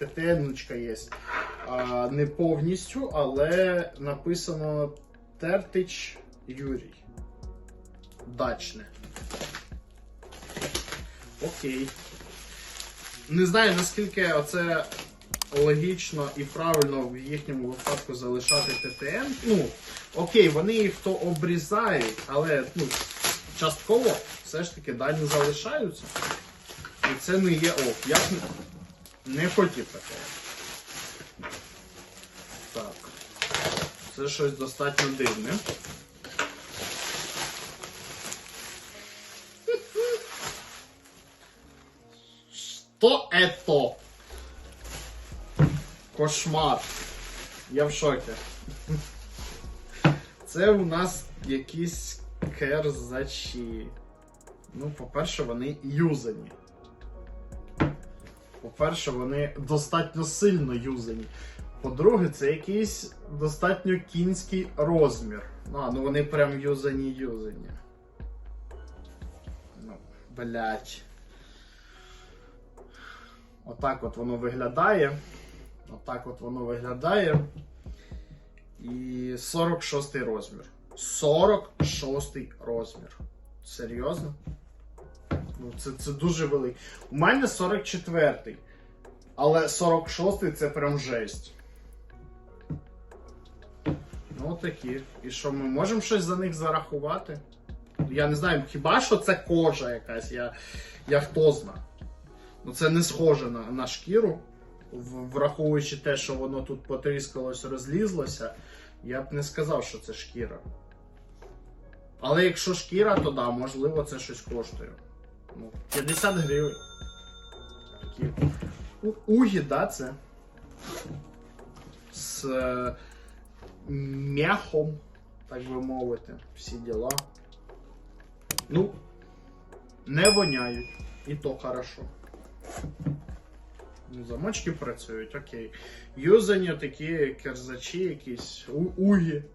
ТТН-очка є. А, не повністю, але написано Тертич Юрій. Дачне. Окей. Не знаю, наскільки це логічно і правильно в їхньому випадку залишати ТТН. Ну, окей, вони їх то обрізають, але ну, частково все ж таки дані залишаються. І це не є ок. Я не- хотів такого. Так. Це щось достатньо дивне. Что это? Кошмар. Я в шокі. Це у нас якісь керзачі. Ну, по-перше, вони юзані. По-перше, вони достатньо сильно юзані. По-друге, це якийсь достатньо кінський розмір. А, ну вони прям юзані юзані. Ну, блять. Отак от воно виглядає. Отак от воно виглядає. І 46 розмір. 46 розмір. Серйозно? Ну, це, це дуже великий. У мене 44-й. Але 46-й це прям жесть. Ну, такі. І що, ми можемо щось за них зарахувати? Я не знаю, хіба що це кожа якась, я, я хто зна. Ну це не схоже на, на шкіру. Враховуючи те, що воно тут потріскалось, розлізлося, я б не сказав, що це шкіра. Але якщо шкіра, то да, можливо, це щось коштує. Ну, 50 гривень. Такі. Угі, да, це. З м'яхом, так би мовити, всі діла. Ну, не воняють. І то хорошо. Ну, замочки працюють, окей. Юзані такі керзачі, якісь у- угі.